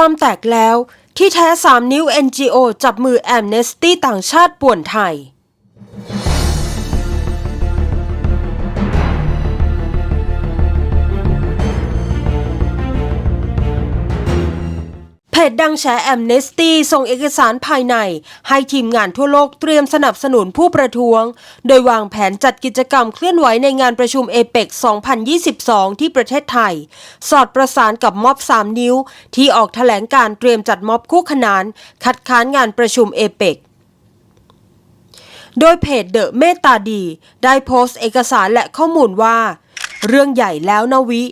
ความแตกแล้วที่แท้3นิ้ว NGO จับมือแอมเนสตี้ต่างชาติป่วนไทย จดังแฉแอมเนสตี้ส่งเอกสารภายใน ให้ทีมงานทั่วโลกเตรียมสนับสนุนผู้ประท้วง โดยวางแผนจัดกิจกรรมเคลื่อนไหวในงานประชุมเอเปก2022 ที่ประเทศไทย สอดประสานกับม็อบ 3 นิ้ว ที่ออกแถลงการเตรียมจัดม็อบคู่ขนาน คัดค้านงานประชุมเอเปกโดยเพจเดอะเมตตาดี ได้โพสต์เอกสารและข้อมูลว่า เรื่องใหญ่แล้วนะวิ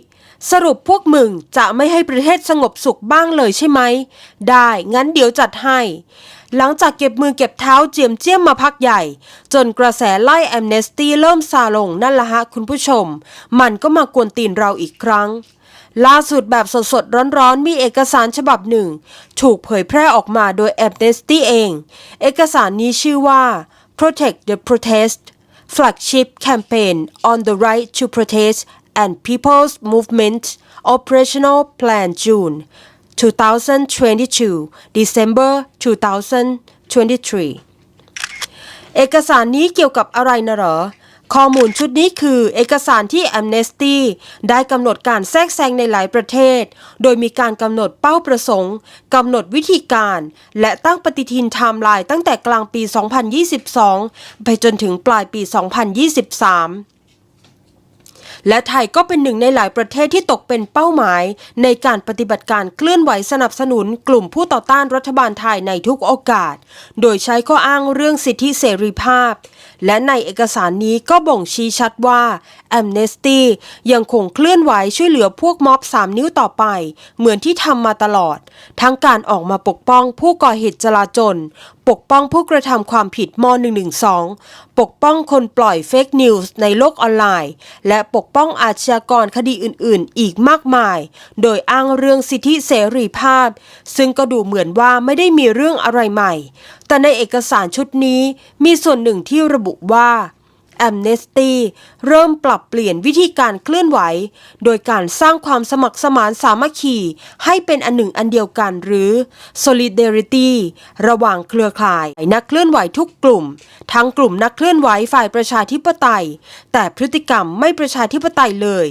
สรุปพวกมึงจะไม่ให้ประเทศสงบสุขบ้างเลยใช่ไหม ได้งั้นเดี๋ยวจัดให้ หลังจากเก็บมือเก็บเท้าเจียมเจียมมาพักใหญ่ จนกระแสไล่แอมเนสตี้เริ่มซาลงนั่นละฮะคุณผู้ชม มันก็มากวนตีนเราอีกครั้ง ล่าสุดแบบสดๆ ร้อนๆ มีเอกสารฉบับหนึ่ง ถูกเผยแพร่ออกมาโดย Amnesty เอง เอกสารนี้ชื่อว่า Protect the Protest Flagship Campaign on the Right to Protest and People's Movement Operational Plan June 2022 December 2023 เอกสารนี้เกี่ยวกับอะไรนะเหรอ ข้อมูลชุดนี้คือเอกสารที่ Amnesty ได้กำหนดการแทรกแซงในหลายประเทศ โดยมีการกำหนดเป้าประสงค์กำหนดวิธีการ และตั้งปฏิทินไทม์ไลน์ตั้งแต่กลางปี 2022 ไปจนถึงปลายปี 2023 และไทยก็เป็นหนึ่งในหลายประเทศที่ตกเป็นเป้าหมาย ในการปฏิบัติการเคลื่อนไหวสนับสนุนกลุ่มผู้ต่อต้านรัฐบาลไทยในทุกโอกาส โดยใช้ข้ออ้างเรื่องสิทธิเสรีภาพ และในเอกสารนี้ก็บ่งชี้ชัดว่า Amnesty ยังคงเคลื่อนไหวช่วยเหลือพวกม็อบ3นิ้วต่อไป เหมือนที่ทำมาตลอด ทั้งการออกมาปกป้องผู้ก่อเหตุจลาจล ปกป้องผู้กระทำความผิดม .112 ปกป้องคนปล่อยเฟกนิวส์ในโลกออนไลน์ และปกป้องอาชญากรคดีอื่น ๆ อีกมากมาย โดยอ้างเรื่องสิทธิเสรีภาพ ซึ่งก็ดูเหมือนว่าไม่ได้มีเรื่องอะไรใหม่ แต่ในเอกสารชุดนี้มีส่วนหนึ่งที่ระบุว่า Amnesty เริ่มปรับเปลี่ยนวิธีการเคลื่อนไหว โดยการสร้างความสมัครสมานสามัคคีให้เป็นอันหนึ่งอันเดียวกันหรือ Solidarity ระหว่างเครือข่ายนักเคลื่อนไหวทุกกลุ่ม ทั้งกลุ่มนักเคลื่อนไหวฝ่ายประชาธิปไตย แต่พฤติกรรมไม่ประชาธิปไตยเลย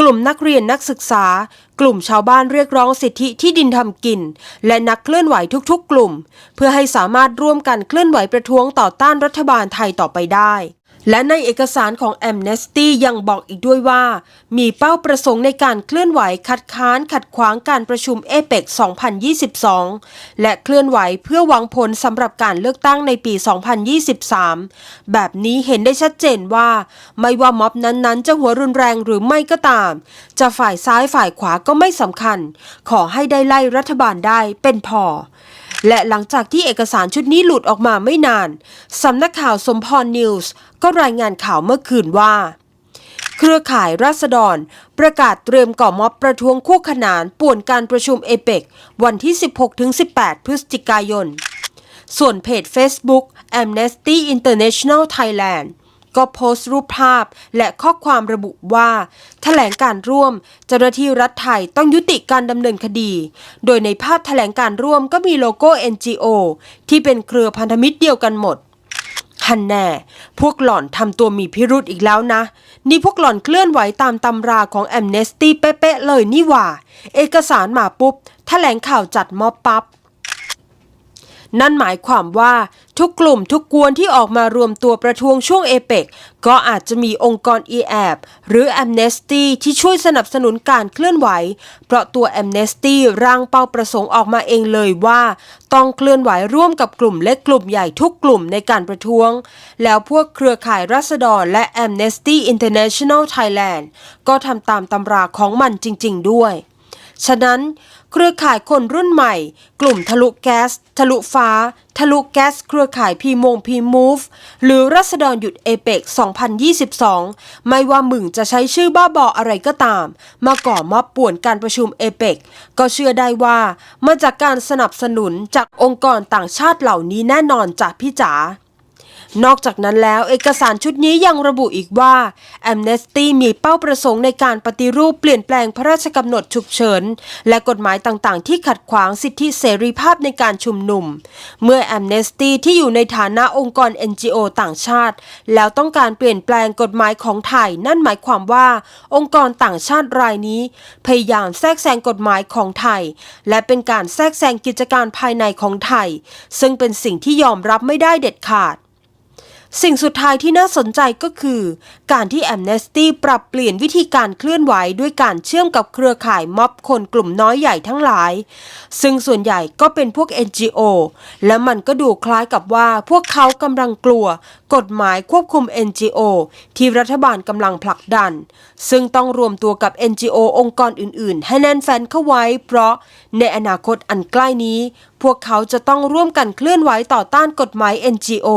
กลุ่มนักเรียนนักศึกษา กลุ่มชาวบ้านเรียกร้องสิทธิที่ดินทำกิน และนักเคลื่อนไหวทุกๆ กลุ่ม เพื่อให้สามารถร่วมกันเคลื่อนไหวประท้วงต่อต้านรัฐบาลไทยต่อไปได้ และในเอกสารของ Amnesty ยังบอกอีกด้วยว่า มีเป้าประสงค์ในการเคลื่อนไหวคัดค้านขัดขวางการประชุมเอเปก2022 และเคลื่อนไหวเพื่อหวังผลสำหรับการเลือกตั้งในปี 2023 แบบนี้เห็นได้ชัดเจนว่า ไม่ว่าม็อบนั้นๆ จะหัวรุนแรงหรือไม่ก็ตาม จะฝ่ายซ้ายฝ่ายขวาก็ไม่สำคัญ ขอให้ได้ไล่รัฐบาลได้เป็นพอ และหลังจากที่เอกสารชุดนี้หลุดออกมาไม่นาน สำนักข่าวสมพรนิวส์ก็รายงานข่าวเมื่อคืนว่า เครือข่ายราษฎร ประกาศเตรียมก่อม็อบประท้วงคู่ขนานป่วนการประชุมเอเปกวันที่ 16-18 พฤศจิกายน ส่วนเพจ Facebook Amnesty International Thailand ก็โพสต์รูปภาพ และข้อความระบุว่าแถลงการร่วม เจ้าหน้าที่รัฐไทยต้องยุติการดำเนินคดี โดยในภาพแถลงการร่วมก็มีโลโก้ NGO ที่เป็นเครือพันธมิตรเดียวกันหมดฮันแน่ พวกหล่อนทำตัวมีพิรุธอีกแล้วนะ นี่พวกหล่อนเคลื่อนไหวตามตำราของแอมเนสตี้เป๊ะๆเลยนี่หว่า เอกสารมาปุ๊บแถลงข่าวจัดมอบปับ๊บ นั่นหมายความว่าทุกกลุ่มทุกกวนที่ออกมารวมตัวประท้วงช่วงเอเปกก็อาจจะมีองค์กร e a p หรือ Amnesty ที่ช่วยสนับสนุนการเคลื่อนไหว เพราะตัว Amnesty ร่างเป้าประสงค์ออกมาเองเลยว่า ต้องเคลื่อนไหวร่วมกับกลุ่มเล็กกลุ่มใหญ่ทุกกลุ่มในการประท้วง แล้วพวกเครือข่ายรัษฎรและ Amnesty International Thailand ก็ทำตามตำราของมันจริง ๆ ด้วย ฉะนั้น เครือข่ายคนรุ่นใหม่ กลุ่มทะลุแก๊ส ทะลุฟ้า ทะลุแก๊ส เครือข่ายพีมงพีมูฟหรือรัษฎรหยุดเอเปก2022 ไม่ว่ามึงจะใช้ชื่อบ้าบออะไรก็ตาม มาก่อมอบป่วนการประชุมเอเปกก็เชื่อได้ว่ามาจากการสนับสนุนจากองค์กรต่างชาติเหล่านี้แน่นอนจากพี่จ๋า นอกจากนั้นแล้วเอกสารชุดนี้ยังระบุอีกว่า Amnesty มีเป้าประสงค์ในการปฏิรูปเปลี่ยนแปลงพระราชกำหนดฉุกเฉิน และกฎหมายต่างๆ ที่ขัดขวางสิทธิเสรีภาพในการชุมนุม เมื่อ Amnesty ที่อยู่ในฐานะองค์กร NGO ต่างชาติ แล้วต้องการเปลี่ยนแปลงกฎหมายของไทย นั่นหมายความว่า องค์กรต่างชาติรายนี้ พยายามแทรกแซงกฎหมายของไทย และเป็นการแทรกแซงกิจการภายในของไทย ซึ่งเป็นสิ่งที่ยอมรับไม่ได้เด็ดขาด สิ่งสุดท้ายที่น่าสนใจก็คือ การที่ Amnesty ปรับเปลี่ยนวิธีการเคลื่อนไหวด้วยการเชื่อมกับเครือข่ายม็อบคนกลุ่มน้อยใหญ่ทั้งหลาย ซึ่งส่วนใหญ่ก็เป็นพวก NGO และมันก็ดูคล้ายกับว่าพวกเขากำลังกลัว กฎหมายควบคุม NGO ที่รัฐบาลกำลังผลักดัน ซึ่งต้องรวมตัวกับ NGO องค์กรอื่น ๆ ให้แน่นแฟนเข้าไว้ เพราะในอนาคตอันใกล้นี้พวกเขาจะต้องร่วมกันเคลื่อนไหวต่อต้านกฎหมาย NGO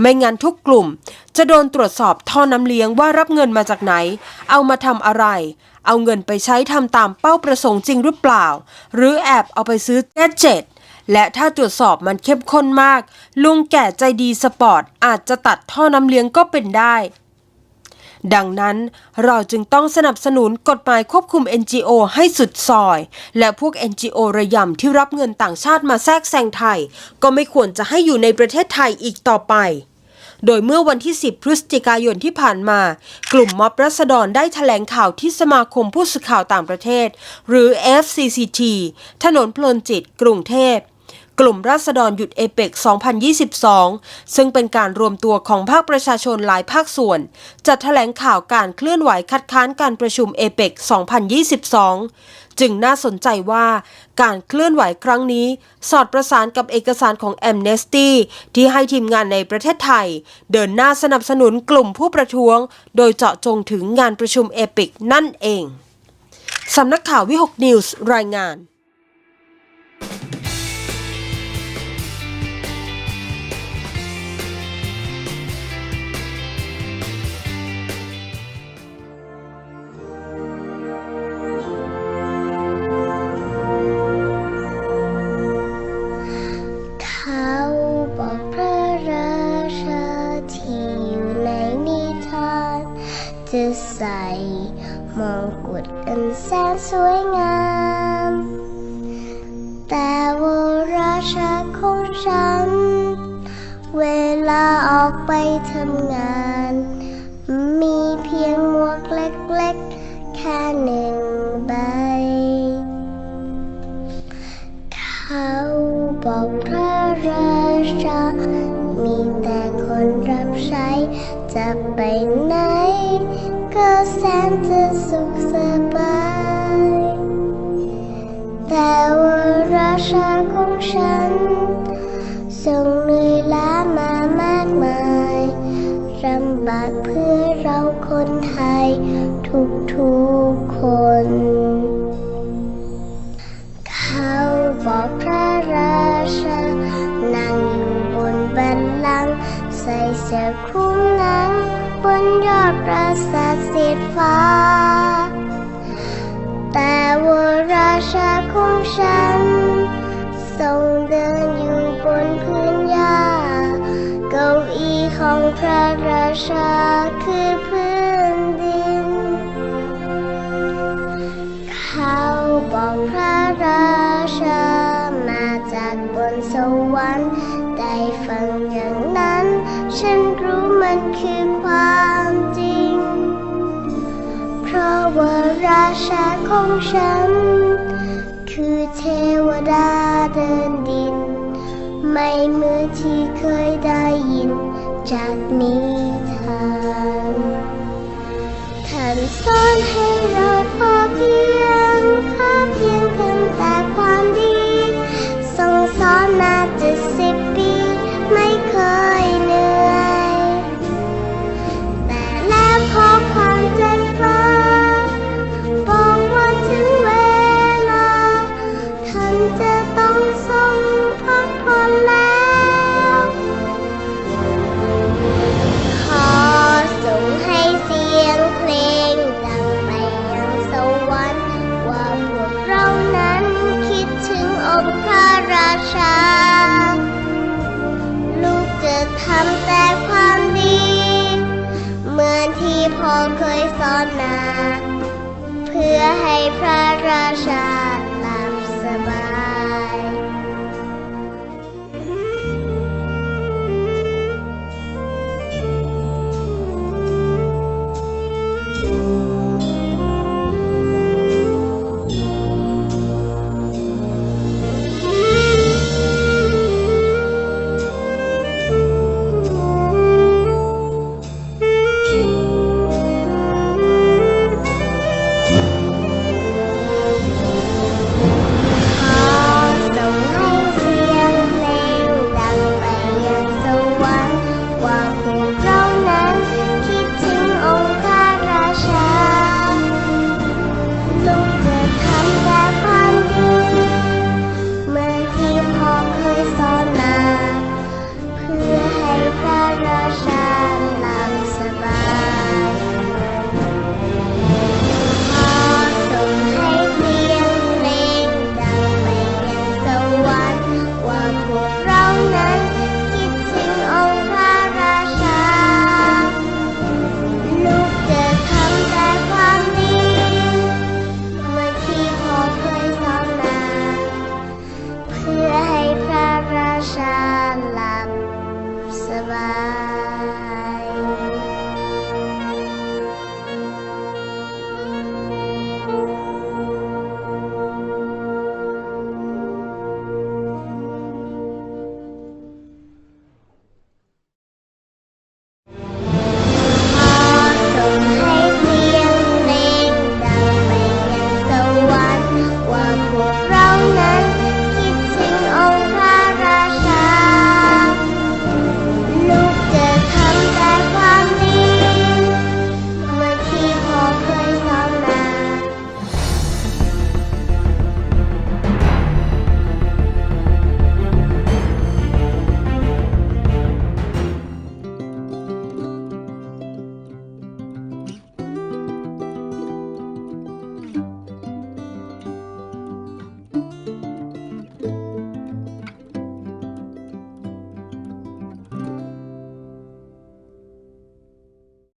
ไม่งั้นทุกกลุ่ม จะโดนตรวจสอบท่อน้ำเลี้ยงว่ารับเงินมาจากไหน เอามาทำอะไร เอาเงินไปใช้ทำตามเป้าประสงค์จริงหรือเปล่า หรือแอบเอาไปซื้อแกเจ็ตและถ้าตรวจสอบมันเข้มข้นมาก ลุงแก่ใจดีสปอร์ตอาจจะตัดท่อน้ำเลี้ยงก็เป็นได้ ดังนั้นเราจึงต้องสนับสนุนกฎหมายควบคุม NGO ให้สุดซอย และพวก NGO ระยำที่รับเงินต่างชาติมาแทรกแซงไทย ก็ไม่ควรจะให้อยู่ในประเทศไทยอีกต่อไป โดยเมื่อวันที่ 10 พฤศจิกายนที่ผ่านมา กลุ่มม็อบรัษฎรได้แถลงข่าวที่สมาคมผู้สื่อข่าวต่างประเทศ หรือ FCCT ถนนพลนจิต กรุงเทพ กลุ่มราษฎรหยุดเอเปก2022 ซึ่งเป็นการรวมตัวของภาคประชาชนหลายภาคส่วน จัดแถลงข่าวการเคลื่อนไหวคัดค้านการประชุมเอเปก2022 จึงน่าสนใจว่าการเคลื่อนไหวครั้งนี้ สอดประสานกับเอกสารของ Amnesty ที่ให้ทีมงานในประเทศไทย เดินหน้าสนับสนุนกลุ่มผู้ประท้วง โดยเจาะจงถึงงานประชุมเอเปกนั่นเอง สำนักข่าววิหกนิวส์รายงาน จะใส่มงกุฎอันแสนสวยงาม แต่ว่าราชาของฉัน เวลาออกไปทำงาน มีเพียงหมวกเล็กๆ แค่หนึ่งใบ เขาบอกพระราชา มีแต่คนรับใช้ จะไปไหน ก็แสนจะสุขสบาย แต่ว่าราชาของฉันทรงเหนื่อยล้ามามากมายลำบากเพื่อเราคนไทย ทุกๆคน เขาบอกพระราชา ใส่เสื้อคลุมหนัง บนยอดปราสาทสีฟ้า แต่ว่าราชาของฉันทรงเดินอยู่บนพื้นหญ้าเก้าอี้ของพระราชาคือ ว่าราชาของฉัน คือเทวดาเดินดิน ไม่เหมือนที่เคยได้ยินจากนิทานท่านสอนให้เราพอเพียง นา เพื่อให้พระราชา